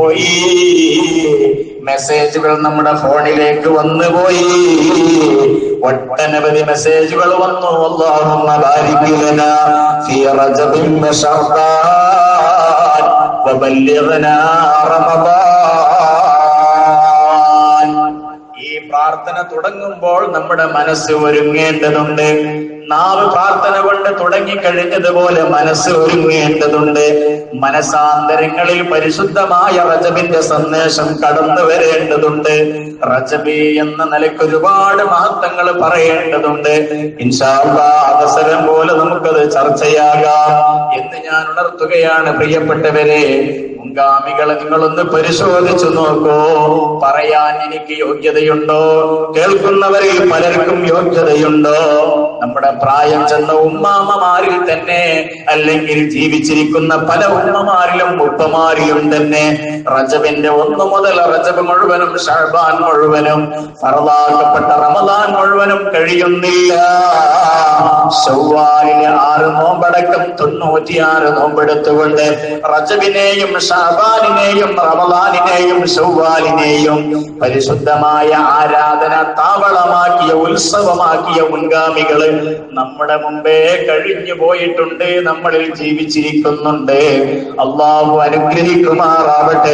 പോയി. മെസ്സേജുകൾ നമ്മുടെ ഫോണിലേക്ക് വന്നു പോയി. ഒട്ടനവധി മെസ്സേജുകൾ വന്നു. വബല്ലിഗ്നാ റമദാൻ. ഈ പ്രാർത്ഥന തുടങ്ങുമ്പോൾ നമ്മുടെ മനസ്സ് ഒരുങ്ങേണ്ടതുണ്ട്. നാവ് പ്രാർത്ഥന കൊണ്ട് തുടങ്ങിക്കഴിഞ്ഞതുപോലെ മനസ്സ് ഒരുങ്ങേണ്ടതുണ്ട്. മനസാന്തരങ്ങളിൽ പരിശുദ്ധമായ റജബിന്റെ സന്ദേശം കടന്നു വരേണ്ടതുണ്ട് റജബി എന്ന നിലയ്ക്ക് ഒരുപാട് മഹത്വങ്ങൾ പറയേണ്ടതുണ്ട്. അവസരം പോലെ നമുക്കത് ചർച്ചയാകാം എന്ന് ഞാൻ ഉണർത്തുകയാണ് പ്രിയപ്പെട്ടവരെ. മുൻഗാമികളെ നിങ്ങളൊന്ന് പരിശോധിച്ചു നോക്കൂ. പറയാൻ എനിക്ക് യോഗ്യതയുണ്ടോ? കേൾക്കുന്നവരിൽ പലർക്കും യോഗ്യതയുണ്ടോ? നമ്മുടെ പ്രായം ചെന്ന ഉമ്മാമ്മമാരിൽ തന്നെ അല്ലെങ്കിൽ ജീവിച്ചിരിക്കുന്ന പല ഉമ്മമാരിലും ഉപ്പമാരിലും തന്നെ റജബിന്റെ ഒന്ന് മുതൽ റജബ് മുഴുവനും ഷഹബാൻ മുഴുവനും ഫറവാക്കപ്പെട്ട റമദാൻ മുഴുവനും കഴിയുന്നില്ല. ചൊവ്വാലിന് ആറ് നോമ്പടക്കം തൊണ്ണൂറ്റിയാറ് നോമ്പെടുത്തുകൊണ്ട് റജബിനെയും ഷഹബാനിനെയും റമദാനിനെയും ചൊവ്വാലിനെയും പരിശുദ്ധമായ ആരാധന താവളമാക്കിയ ഉത്സവമാക്കിയ മുൻഗാമികൾ നമ്മുടെ മുമ്പേ കഴിഞ്ഞു പോയിട്ടുണ്ട് നമ്മളിൽ ജീവിച്ചിരിക്കുന്നുണ്ട്. അള്ളാഹു അനുഗ്രഹിക്കുമാറാവട്ടെ.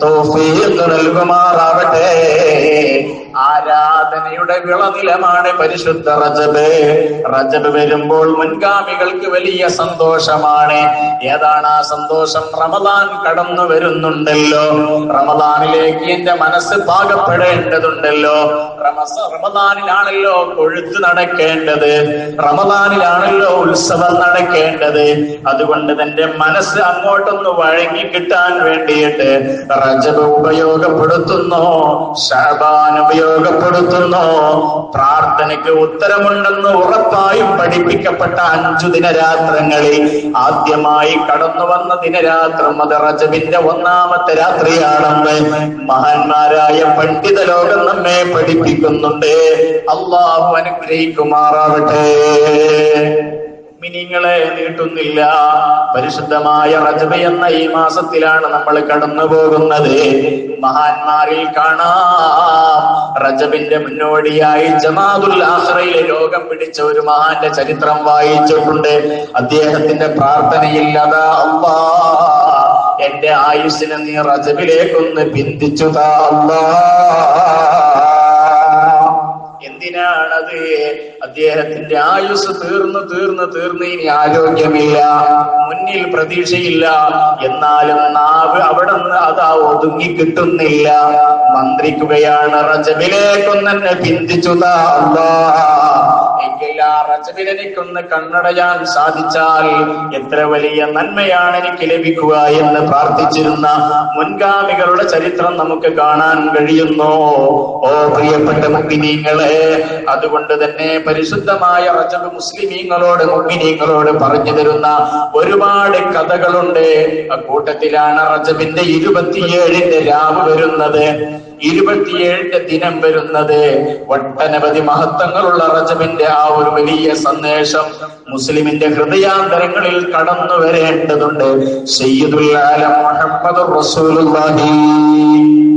توفیق رلگما راوٹے ആരാധനയുടെ വിളനിലമാണ് പരിശുദ്ധ റജബ്. റജബ് വരുമ്പോൾ മുൻഗാമികൾക്ക് വലിയ സന്തോഷമാണ്. ഏതാണ് ആ സന്തോഷം? റമദാൻ കടന്നു വരുന്നുണ്ടല്ലോ. റമദാനിലേക്ക് എന്റെ മനസ്സ് പാകപ്പെടേണ്ടതുണ്ടല്ലോ. റമസ റമദാനിലാണല്ലോ കൊഴുത്ത് നടക്കേണ്ടത്. റമദാനിലാണല്ലോ ഉത്സവം നടക്കേണ്ടത്. അതുകൊണ്ട് തന്റെ മനസ്സ് അങ്ങോട്ടൊന്ന് വഴങ്ങി കിട്ടാൻ വേണ്ടിയിട്ട് റജബ് ഉപയോഗപ്പെടുത്തുന്നു. ഷാബാൻ ഉപയോഗപ്പെടുത്തുന്നു. പ്രാർത്ഥനയ്ക്ക് ഉത്തരമുണ്ടെന്ന് ഉറപ്പായും പഠിപ്പിക്കപ്പെട്ട അഞ്ചു ദിനരാത്രങ്ങളിൽ ആദ്യമായി കടന്നു വന്ന ദിനരാത്രം അത് റജബിന്റെ ഒന്നാമത്തെ രാത്രിയാണെന്ന് മഹാന്മാരായ പണ്ഡിത ലോകം നമ്മെ പഠിപ്പിക്കുന്നുണ്ട്. അള്ളാഹു അനുഗ്രഹിക്കുമാറാവട്ടെ. മിനിങ്ങളെ നീട്ടുന്നില്ല. പരിശുദ്ധമായ റജബ് എന്ന ഈ മാസത്തിലാണ് നമ്മൾ കടന്നു പോകുന്നത് മഹാന്മാരിൽ കാണാം. റജബിന്റെ മുന്നോടിയായി ജമാദുൽ ആഹ്റയിലെ രോഗം പിടിച്ച ഒരു മഹാന്റെ ചരിത്രം വായിച്ചിട്ടുണ്ട്. അദ്ദേഹത്തിന്റെ പ്രാർത്ഥനയിൽ അതാ അമ്മാ എന്റെ ആയുസ്സിനെ നീ റജബിലേക്കൊന്ന് പിന്തിച്ചു താ അള്ളാ. എന്തിനാണത്? അദ്ദേഹത്തിന്റെ ആയുസ് തീർന്നു തീർന്നു തീർന്ന്. ഇനി ആരോഗ്യമില്ല മുന്നിൽ പ്രതീക്ഷയില്ല. എന്നാലും നാവ് അവിടെ നിന്ന് അതാ ഒതുങ്ങി കിട്ടുന്നില്ല. മന്ത്രിക്കുകയാണ് റജബിലേക്കൊന്നെ പിന്തിച്ചുതാ. എങ്കിൽ ആ എനിക്കൊന്ന് കണ്ണടയാൻ സാധിച്ചാൽ എത്ര വലിയ നന്മയാണ് എനിക്ക് ലഭിക്കുക എന്ന് പ്രാർത്ഥിച്ചിരുന്ന മുൻഗാമികളുടെ ചരിത്രം നമുക്ക് കാണാൻ കഴിയുന്നു. ഓ പ്രിയപ്പെട്ട മുഗ്മിനീങ്ങളെ അതുകൊണ്ട് തന്നെ പരിശുദ്ധമായ റജബ് മുസ്ലിമീങ്ങളോട് മുഗ്മിനീങ്ങളോട് പറഞ്ഞു തരുന്ന ഒരുപാട് കഥകളുണ്ട്. അക്കൂട്ടത്തിലാണ് റജബിന്റെ ഇരുപത്തിയേഴിന്റെ രാവ് വരുന്നത്. ഇരുപത്തിയേഴിന്റെ ദിനം വരുന്നത് ഒട്ടനവധി മഹത്വങ്ങളുള്ള റജബിന്റെ ആ ഒരു വലിയ സന്ദേശം മുസ്ലിമിന്റെ ഹൃദയാന്തരങ്ങളിൽ കടന്നു വരേണ്ടതുണ്ട്. സയ്യിദുൽ ആലം മുഹമ്മദ് റസൂലുള്ളാഹി.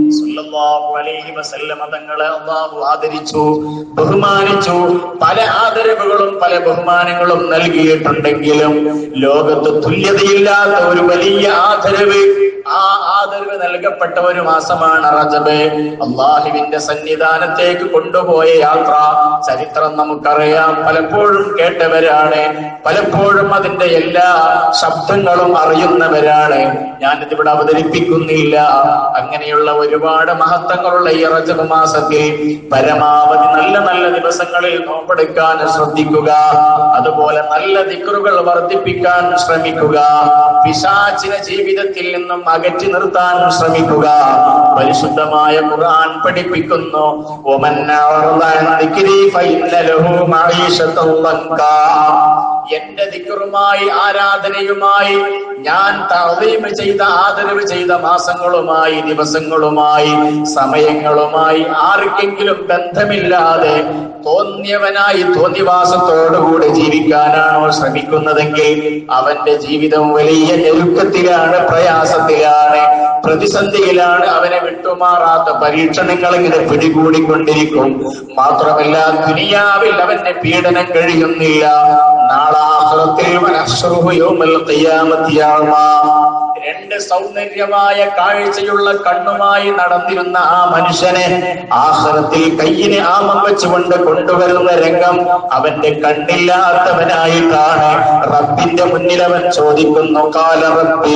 സല്ലല്ലാഹു അലൈഹി വസല്ലമ തങ്ങളെ അള്ളാഹു ആദരിച്ചു ബഹുമാനിച്ചു. പല ആദരവുകളും പല ബഹുമാനങ്ങളും നൽകിയിട്ടുണ്ടെങ്കിലും ലോകത്ത് തുല്യതയില്ലാത്ത ഒരു വലിയ ആദരവ് ആ ആദരവ് നൽകപ്പെട്ട ഒരു മാസമാണ് റജബ്. അള്ളാഹുവിന്റെ സന്നിധാനത്തേക്ക് കൊണ്ടുപോയ യാത്ര ചരിത്രം നമുക്കറിയാം. പലപ്പോഴും കേട്ടവരാണ് പലപ്പോഴും അതിന്റെ എല്ലാ ശബ്ദങ്ങളും അറിയുന്നവരാണ്. ഞാനിതിവിടെ അവതരിപ്പിക്കുന്നില്ല. അങ്ങനെയുള്ള ഒരുപാട് മഹത്വങ്ങളുള്ള ഈ റജബ് മാസത്തിൽ പരമാവധി നല്ല നല്ല ദിവസങ്ങളിൽ നോമ്പെടുക്കാൻ ശ്രദ്ധിക്കുക. അതുപോലെ നല്ല ദിക്കറുകൾ വർദ്ധിപ്പിക്കാൻ ശ്രമിക്കുക. പിശാചിന ജീവിതത്തിൽ നിന്നും അകറ്റി നിർത്താൻ ശ്രമിക്കുക. പരിശുദ്ധമായ ഖുർആൻ പഠിപ്പിക്കുന്നു. ഒമൻ എന്റെ ദിക്കറുമായി ആരാധനയുമായി ഞാൻ തഅദീം ചെയ്ത ആദരവ് ചെയ്ത മാസങ്ങളുമായി ദിവസങ്ങളുമായി സമയങ്ങളുമായി ആർക്കെങ്കിലും ബന്ധമില്ലാതെ തോന്നിയവനായി തോന്നിവാസത്തോടുകൂടി ജീവിക്കാനാണോ ശ്രമിക്കുന്നതെങ്കിൽ അവന്റെ ജീവിതം വലിയ ഞെരുക്കത്തിലാണ് പ്രയാസത്തിലാണ്. പ്രതിസന്ധിയിലാണ് അവനെ വിട്ടുമാറാത്ത പരീക്ഷണങ്ങൾ ഇങ്ങനെ പിടികൂടിക്കൊണ്ടിരിക്കും മാത്രമല്ല ദുനിയാവിൽ അവന്റെ പീഡനം കഴിയുന്നില്ല നാളാഹ്റത്തിൽ വനഹ്ശറുഹു യൗമൽ ഖിയാമത്തി അഅ്മാ. രണ്ട് സൗന്ദര്യമായ കാഴ്ചയുള്ള കണ്ണുമായി നടന്നിരുന്ന ആ മനുഷ്യനെ ആഹ്റത്തിൽ കയ്യിന് ആമം വെച്ചുകൊണ്ട് കൊണ്ടുവരുന്ന രംഗം അവന്റെ കണ്ണില്ലാത്തവനായിട്ടാണ് റബ്ബിന്റെ മുന്നിൽ അവൻ ചോദിക്കുന്നു കാല റബ്ബി.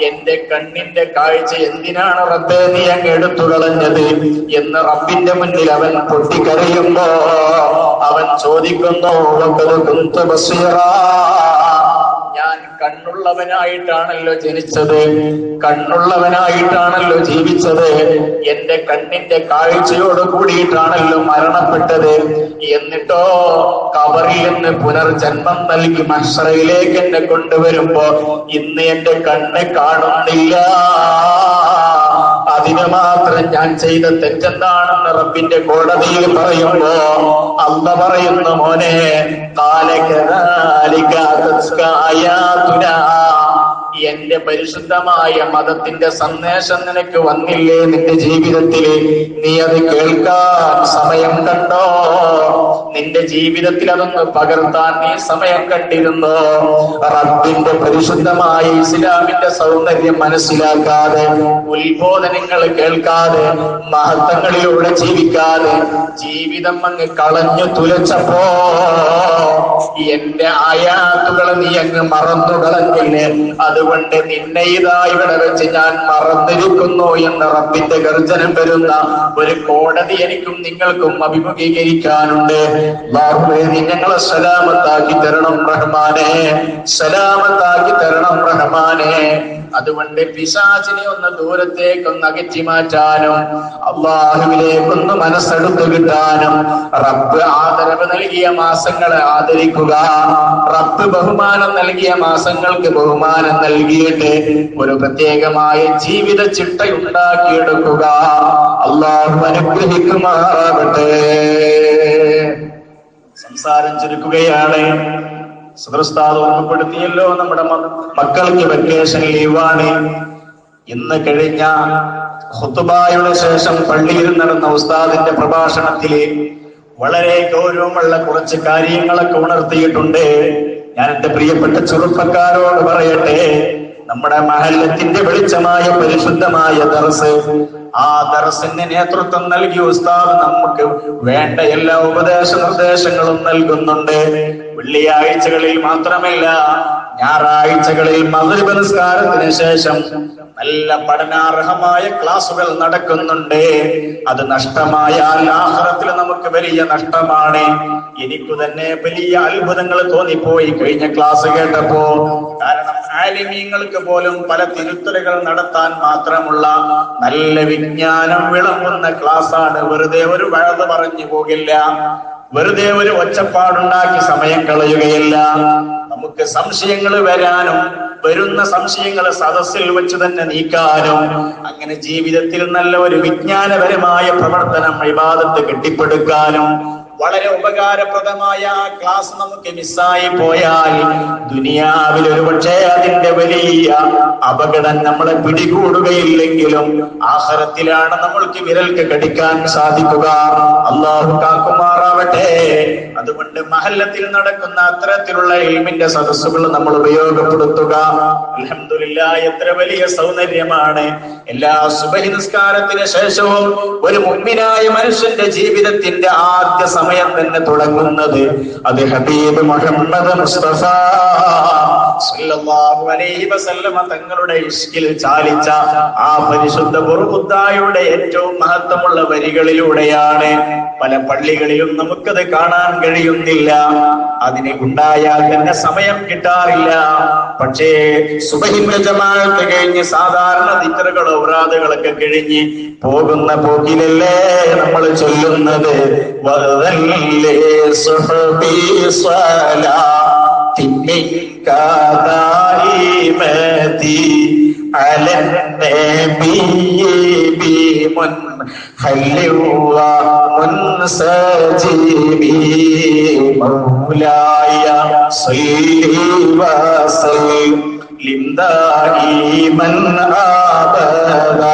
എന്റെ കണ്ണിന്റെ കാഴ്ച എന്തിനാണ് റബ്ബേ എടുത്തു കളഞ്ഞത് എന്ന് റബ്ബിന്റെ മുന്നിൽ അവൻ പൊട്ടിക്കറിയുമ്പോ അവൻ ചോദിക്കുന്നു. ഞാൻ കണ്ണുള്ളവനായിട്ടാണല്ലോ ജനിച്ചത്. കണ്ണുള്ളവനായിട്ടാണല്ലോ ജീവിച്ചത്. എന്റെ കണ്ണിന്റെ കാഴ്ചയോട് കൂടിയിട്ടാണല്ലോ മരണപ്പെട്ടത്. എന്നിട്ടോ കബറിൽ നിന്ന് പുനർജന്മം നൽകി മഷറയിലേക്ക് എന്നെ കൊണ്ടുവരുമ്പോ ഇന്ന് എന്റെ കണ്ണ് കാണുന്നില്ല. അതിന് മാത്രം ഞാൻ ചെയ്ത തെറ്റെന്താണെന്ന് റബ്ബിന്റെ കോടതിയിൽ പറയുമ്പോ അല്ല പറയുന്ന മോനെ. ആയാതുനാ. എന്റെ പരിശുദ്ധമായ മതത്തിന്റെ സന്ദേശം നിനക്ക് വന്നില്ലേ നിന്റെ ജീവിതത്തിൽ നീ അത് കേൾക്കാൻ സമയം കണ്ടോ? നിന്റെ ജീവിതത്തിൽ അതൊന്ന് പകർത്താൻ നീ സമയം കണ്ടിരുന്നോ? റബ്ബിന്റെ പരിശുദ്ധമായ ഇസ്ലാമിന്റെ സൗന്ദര്യം മനസ്സിലാക്കാതെ ഉത്ബോധനങ്ങൾ കേൾക്കാതെ മഹത്വങ്ങളിലൂടെ ജീവിക്കാതെ ജീവിതം അങ്ങ് കളഞ്ഞു തുലച്ചപ്പോ എന്റെ ആയാത്തുകളെ നീ അങ്ങ് മറന്നു കളഞ്ഞില്ലേ അതുകൊണ്ട് നിന്നെ ഇതാ ഇവിടെ വെച്ച് ഞാൻ മറന്നിരിക്കുന്നു എന്ന റബ്ബിന്റെ ഗർജനം വരുന്ന ഒരു കോടതി എനിക്കും നിങ്ങൾക്കും അഭിമുഖീകരിക്കാനുണ്ട്. ഞങ്ങളെ സലാമത്താക്കി തരണം റഹ്മാനെ. സലാമത്താക്കി തരണം റഹ്മാനെ. അതുകൊണ്ട് പിശാചിനെ ഒന്ന് ദൂരത്തേക്കൊന്ന് അകറ്റി മാറ്റാനും അള്ളാഹുവിലേക്കൊന്ന് മനസ്സെടുത്ത് കിട്ടാനും റബ്ബ് ആദരവ് നൽകിയ മാസങ്ങളെ ആദരിക്കുക. റബ്ബ് ബഹുമാനം നൽകിയ മാസങ്ങൾക്ക് ബഹുമാനം നൽകിയിട്ട് ഒരു പ്രത്യേകമായ ജീവിത ചിട്ട ഉണ്ടാക്കിയെടുക്കുക അള്ളാഹു അനുഗ്രഹിക്കുമാറാകട്ടെ. സംസാരം ചുരുക്കുകയാണ്. സുഹൃസ്താദ് ഓർമ്മപ്പെടുത്തിയല്ലോ നമ്മുടെ മക്കൾക്ക് വെക്കേഷൻ ലീവാണ് ഇന്ന് കഴിഞ്ഞ ഹുത്തുബായുടെ ശേഷം പള്ളിയിൽ നടന്ന ഉസ്താദിന്റെ പ്രഭാഷണത്തിൽ വളരെ ഗൗരവമുള്ള കുറച്ച് കാര്യങ്ങളൊക്കെ ഉണർത്തിയിട്ടുണ്ട്. ഞാൻ എന്റെ പ്രിയപ്പെട്ട ചെറുപ്പക്കാരോട് പറയട്ടെ. നമ്മുടെ മഹല്ലത്തിന്റെ വെളിച്ചമായ പരിശുദ്ധമായ ദർസ്. ആ ദർസിന് നേതൃത്വം നൽകിയ ഉസ്താദ് നമുക്ക് വേണ്ട എല്ലാ ഉപദേശ നിർദ്ദേശങ്ങളും നൽകുന്നുണ്ട്. വെള്ളിയാഴ്ചകളിൽ മാത്രമല്ല ഞായറാഴ്ചകളിൽ മധുരപ നിസ്കാരത്തിന് ശേഷം നല്ല പഠനാർഹമായ ക്ലാസുകൾ നടക്കുന്നുണ്ട്. അത് നഷ്ടമായാൽ ആഹ്റത്തിൽ നമുക്ക് വലിയ നഷ്ടമാണ്. എനിക്ക് തന്നെ വലിയ അത്ഭുതങ്ങൾ തോന്നിപ്പോയി കഴിഞ്ഞ ക്ലാസ് കേട്ടപ്പോ. കാരണം ആലിമീങ്ങൾക്ക് പോലും പല തിരുത്തലുകൾ നടത്താൻ മാത്രമുള്ള നല്ല വിജ്ഞാനം വിളമ്പുന്ന ക്ലാസ്സാണ് വെറുതെ ഒരു വഴത് പറഞ്ഞു പോകില്ല. വെറുതെ ഒരു ഒച്ചപ്പാടുണ്ടാക്കി സമയം കളയുകയില്ല. നമുക്ക് സംശയങ്ങൾ വരാനും വരുന്ന സംശയങ്ങളെ സദസ്സിൽ വെച്ച് തന്നെ നീക്കാനും അങ്ങനെ ജീവിതത്തിൽ നല്ല ഒരു വിജ്ഞാനപരമായ പ്രവർത്തനം വിവാദത്ത് കെട്ടിപ്പടുക്കാനും വളരെ ഉപകാരപ്രദമായ ക്ലാസ് നമുക്ക് മിസ്സായി പോയാൽ ദുനിയാവിൽ ഒരു പക്ഷേ അതിന്റെ വലിയ അപകടം നമ്മളെ പിടികൂടുകയില്ലെങ്കിലും ആഹാരത്തിലാണ് നമ്മൾക്ക് വിരൽക്ക് കടിക്കാൻ സാധിക്കുക. അള്ളാഹു കാക്കുമാറാവട്ടെ. അതുകൊണ്ട് മഹല്ലത്തിൽ നടക്കുന്ന അത്തരത്തിലുള്ള എൽമിന്റെ സദസ്സുകൾ നമ്മൾ ഉപയോഗപ്പെടുത്തുക. അലഹമില്ല എത്ര വലിയ സൗന്ദര്യമാണ്. എല്ലാ സുബഹി ശേഷവും ഒരു മുമ്പിനായ മനുഷ്യന്റെ ജീവിതത്തിന്റെ ആദ്യ സമയം തന്നെ തുടങ്ങുന്നത്. അത് ഹബീബ് മുഹമ്മദ് മുസ്തഫ. സല്ലല്ലാഹു അലൈഹി വസല്ലമ തങ്ങളുടെ ഇഷ്കിൽ ചാലിച്ച ആ പരിശുദ്ധ ബുർബുദ്ദായുടെ ഏറ്റവും മഹത്വമുള്ള വരികളിലൂടെയാണ് പല പള്ളികളിലും നമുക്കത് കാണാൻ കഴിയുന്നില്ല. അതിനെ ഉണ്ടായാൽ തന്നെ സമയം കിട്ടാറില്ല. പക്ഷേ സുബഹിന്റെ കഴിഞ്ഞ് സാധാരണ ദിക്കറുകൾ ഔറാദുകളൊക്കെ കഴിഞ്ഞ് പോകുന്ന പോക്കിലല്ലേ നമ്മൾ ചൊല്ലുന്നത്? വതല്ലേ സുഹബി സ്വലാ على النبي بمنحل ومنسجم مولاي صل وسلم دائما ابدا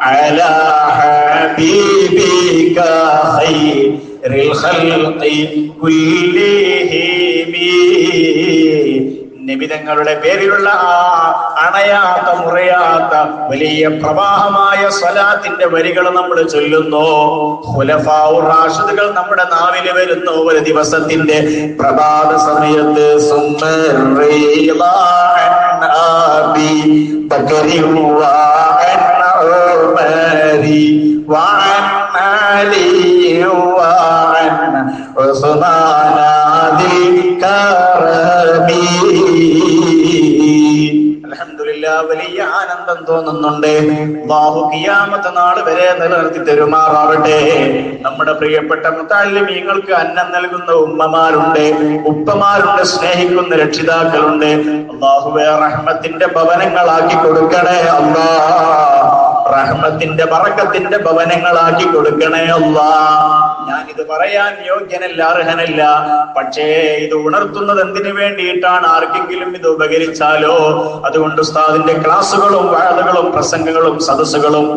على حبيبك خير الخلق كلهم നിബിതങ്ങളുടെ പേരിലുള്ള ആ അണയാത്ത മുറയാത്ത വലിയ പ്രവാഹമായ സ്വലാത്തിന്റെ വരികൾ നമ്മൾ ചൊല്ലുന്നു. റാഷിദുകൾ നമ്മുടെ നാവിൽ വരുന്നു ഒരു ദിവസത്തിന്റെ പ്രഭാത സമയത്ത് സുന്ദരി ആനന്ദം തോന്നുന്നുണ്ട് ബാഹു ഖിയാമത്ത് നാൾ വരെ നിലനിർത്തി തരുമാറാവട്ടെ. നമ്മുടെ പ്രിയപ്പെട്ട മുത്താലിമീങ്ങൾക്ക് അന്നം നൽകുന്ന ഉമ്മമാരുണ്ട് ഉപ്പമാരുണ്ട് സ്നേഹിക്കുന്ന രക്ഷിതാക്കളുണ്ട്. അള്ളാഹുവെ റഹ്മത്തിന്റെ ഭവനങ്ങളാക്കി കൊടുക്കണേ അല്ലാ റഹ്മത്തിന്റെ പറക്കത്തിന്റെ ഭവനങ്ങളാക്കി കൊടുക്കണേ അല്ലാ ഞാനിത് പറയാൻ യോഗ്യനല്ല അർഹനല്ല. പക്ഷേ ഇത് ഉണർത്തുന്നത് എന്തിനു വേണ്ടിയിട്ടാണ്? ആർക്കെങ്കിലും ഇത് ഉപകരിച്ചാലോ? അതുകൊണ്ട് ഉസ്താദിന്റെ ക്ലാസ്സുകളും വാഴകളും പ്രസംഗങ്ങളും സദസ്സുകളും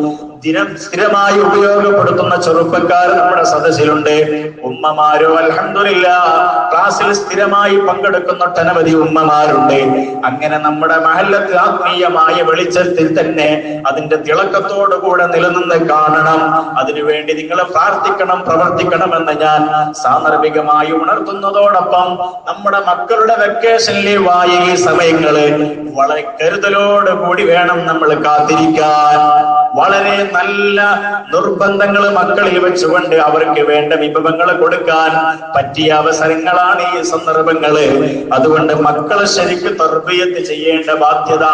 ദിനം സ്ഥിരമായി ഉപയോഗപ്പെടുത്തുന്ന ചെറുപ്പക്കാർ നമ്മുടെ സദസ്സിലുണ്ട്. ഉമ്മമാരോ അലഹമില്ല ക്ലാസ്സിൽ സ്ഥിരമായി പങ്കെടുക്കുന്ന ഒട്ടനവധി ഉമ്മമാരുണ്ട്. അങ്ങനെ നമ്മുടെ മഹല്ലത്ത് ആത്മീയമായ വെളിച്ചത്തിൽ തന്നെ അതിന്റെ തിളക്കത്തോടുകൂടെ നിലനിന്ന് കാണണം. അതിനുവേണ്ടി നിങ്ങൾ പ്രാർത്ഥിക്കണം പ്രവർത്തിക്കണമെന്ന് ഞാൻ സാന്ദർഭികമായി ഉണർത്തുന്നതോടൊപ്പം നമ്മുടെ മക്കളുടെ വെക്കേഷനിലെ വായ ഈ സമയങ്ങൾ വളരെ കരുതലോട് കൂടി വേണം നമ്മൾ കാത്തിരിക്കാൻ. വളരെ നല്ല നിർബന്ധങ്ങൾ മക്കളിൽ വെച്ചുകൊണ്ട് അവർക്ക് വേണ്ട വിഭവങ്ങൾ കൊടുക്കാൻ പറ്റിയ അവസരങ്ങളാണ് ഈ സന്ദർഭങ്ങൾ. അതുകൊണ്ട് മക്കളെ ശരിക്ക് തർബീയത്ത് ചെയ്യേണ്ട ബാധ്യത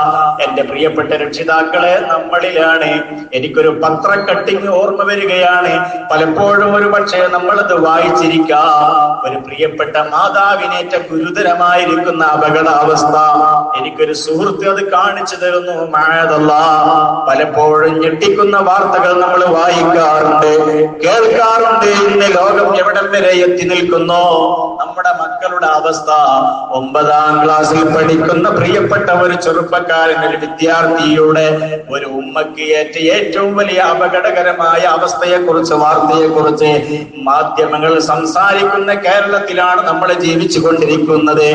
എന്റെ പ്രിയപ്പെട്ട രക്ഷിതാക്കളെ നമ്മളിലാണ്. എനിക്കൊരു പത്ര കട്ടിങ് ഓർമ്മ വരികയാണ്. പലപ്പോഴും ഒരു പക്ഷേ നമ്മളത് വായിച്ചിരിക്കാം. ഒരു പ്രിയപ്പെട്ട മാതാവിനേറ്റ ഗുരുതരമായിരിക്കുന്ന അപകടാവസ്ഥ എനിക്കൊരു സുഹൃത്ത് അത് കാണിച്ചു തരുന്നു. മഴതല്ല പലപ്പോഴും ഞെട്ടിക്കുന്ന വാർത്തകൾ നമ്മൾ വായിക്കാറുണ്ട് കേൾക്കാറുണ്ട്. ഇന്ന് ലോകം എവിടം വരെ എത്തി നിൽക്കുന്നു? നമ്മുടെ മക്കളുടെ അവസ്ഥ. ഒമ്പതാം ക്ലാസ്സിൽ പഠിക്കുന്ന പ്രിയപ്പെട്ട ഒരു ചെറുപ്പക്കാരൻ ഒരു വിദ്യാർത്ഥിയുടെ ഒരു ഉമ്മക്ക് ഏറ്റ ഏറ്റവും വലിയ അപകടകരമായ അവസ്ഥയെ കുറിച്ച് വാർത്തയെ കുറിച്ച് മാധ്യമങ്ങൾ സംസാരിക്കുന്ന കേരളത്തിലാണ് നമ്മൾ ജീവിച്ചു കൊണ്ടിരിക്കുന്നത്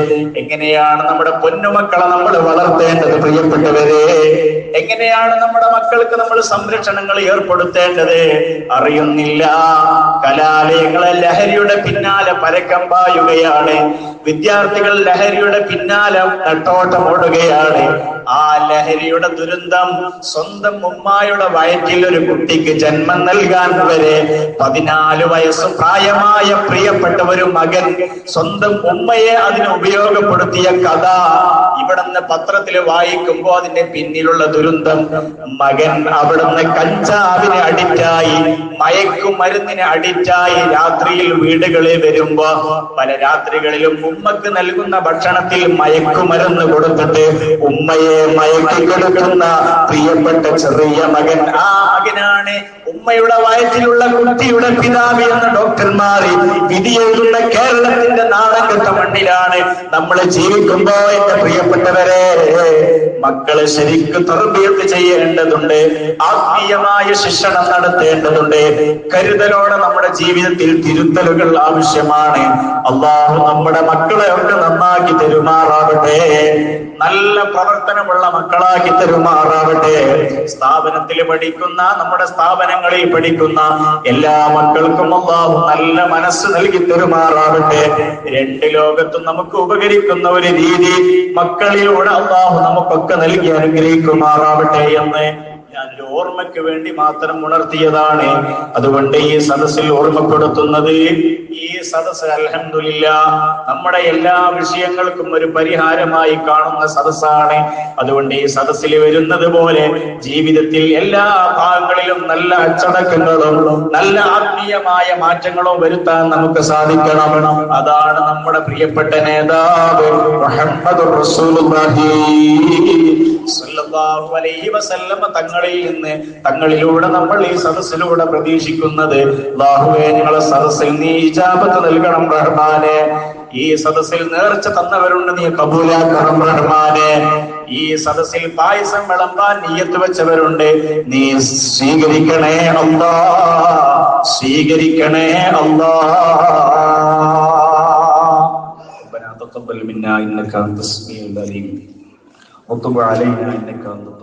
എങ്ങനെയാണ് നമ്മുടെ പൊന്നുമക്കളെ നമ്മൾ വളർത്തേണ്ടത് പ്രിയപ്പെട്ടവരെ? എങ്ങനെയാണ് നമ്മുടെ മക്കൾക്ക് നമ്മൾ സംരക്ഷണങ്ങൾ ഏർപ്പെടുത്തേണ്ടത് അറിയുന്നില്ല. കലാലയങ്ങളെ ലഹരിയുടെ പിന്നാലെ പരക്കം പായുകയാണ് വിദ്യാർത്ഥികൾ ലഹരിയുടെ പിന്നാലെ നട്ടോട്ടമോടുകയാണ്. ആ ലഹരിയുടെ ദുരന്തം സ്വന്തം ഉമ്മായുടെ വയറ്റിൽ ഒരു കുട്ടിക്ക് ജന്മം നൽകാൻ വരെ പതിനാല് വയസ്സ് പ്രായമായ പ്രിയപ്പെട്ട ഒരു മകൻ സ്വന്തം ഉമ്മയെ അതിന് ഉപയോഗപ്പെടുത്തിയ കഥ ഇവിടുന്ന് പത്രത്തിൽ വായിക്കുമ്പോ അതിന്റെ പിന്നിലുള്ള ദുരന്തം. മകൻ അവിടുന്ന് കഞ്ചാവിന് അഡിക്റ്റായി. മയക്കുമരുന്നിന് അഡിക്റ്റായി രാത്രിയിൽ വീടുകളിൽ വരുമ്പോ പല രാത്രികളിലും ഉമ്മക്ക് നൽകുന്ന ഭക്ഷണത്തിൽ മയക്കുമരുന്ന് കൊടുത്തിട്ട് ഉമ്മയെ മയക്കി കൊടുക്കുന്ന പ്രിയപ്പെട്ട ചെറിയ മകൻ. ആ മകനാണ് ഉമ്മയുടെ വയറ്റിലുള്ള കുട്ടിയുടെ പിതാവ് എന്ന ഡോക്ടർമാർ വിധി എഴുതുന്ന കേരളത്തിന്റെ നാടകത്തെ മണ്ണിലാണ് നമ്മൾ ജീവിക്കുമ്പോ എന്റെ പ്രിയപ്പെട്ടവരെ മക്കളെ ശരിക്കും തർബീയത്ത് ചെയ്യേണ്ടതുണ്ട് ആത്മീയമായ ശിക്ഷണം നടത്തേണ്ടതുണ്ട്. കരുതലോടെ നമ്മുടെ ജീവിതത്തിൽ തിരുത്തലുകൾ ആവശ്യമാണ്. അള്ളാഹു നമ്മുടെ മക്കളെ ഒക്കെ നന്നാക്കി തരുമാറാവട്ടെ നല്ല പ്രവർത്തനമുള്ള മക്കളാക്കി തരുമാറാവട്ടെ സ്ഥാപനത്തിൽ പഠിക്കുന്ന നമ്മുടെ സ്ഥാപനങ്ങളിൽ പഠിക്കുന്ന എല്ലാ മക്കൾക്കും അള്ളാഹു നല്ല മനസ്സ് നൽകി തരുമാറാവട്ടെ രണ്ട് ലോകത്തും നമുക്ക് ഉപകരിക്കുന്ന ഒരു രീതി മക്കളിലൂടെ അള്ളാഹു നമുക്കൊക്കെ നൽകി അനുഗ്രഹിക്കുമാറാവട്ടെ എന്ന് ഞാനൊരു ഓർമ്മയ്ക്ക് വേണ്ടി മാത്രം ഉണർത്തിയതാണ്. അതുകൊണ്ട് ഈ സദസ്സിൽ ഓർമ്മപ്പെടുത്തുന്നത് ഈ സദസ് അലഹമില്ല നമ്മുടെ എല്ലാ വിഷയങ്ങൾക്കും ഒരു പരിഹാരമായി കാണുന്ന സദസ്സാണ്. അതുകൊണ്ട് ഈ സദസ്സിൽ വരുന്നത് പോലെ ജീവിതത്തിൽ എല്ലാ ഭാഗങ്ങളിലും നല്ല അച്ചടക്കങ്ങളും നല്ല ആത്മീയമായ മാറ്റങ്ങളും വരുത്താൻ നമുക്ക് സാധിക്കണം. അതാണ് നമ്മുടെ പ്രിയപ്പെട്ട നേതാവ് മുഹമ്മദ് തങ്ങൾ തങ്ങളിൽ നിന്ന് തങ്ങളിലൂടെ നമ്മൾ ഈ സദസ്സിലൂടെ പ്രതീക്ഷിക്കുന്നത് അല്ലാഹുവേ നിങ്ങളെ സദസ്സിൽ നീ ഇജാബത്ത് നൽകണം റഹ്മാനെ ഈ സദസ്സിൽ നേർച്ച തന്നവരുണ്ട് നീ കബൂലാക്കണം റഹ്മാനെ ഈ സദസ്സിൽ പായസം വിളമ്പാൻ നീയത്ത് വെച്ചവരുണ്ട് നീ സ്വീകരിക്കണേ അല്ലാ സ്വീകരിക്കണേ അല്ലാ ربنا تقبل منا انك انت السميع العليم وتب علينا انك انت التواب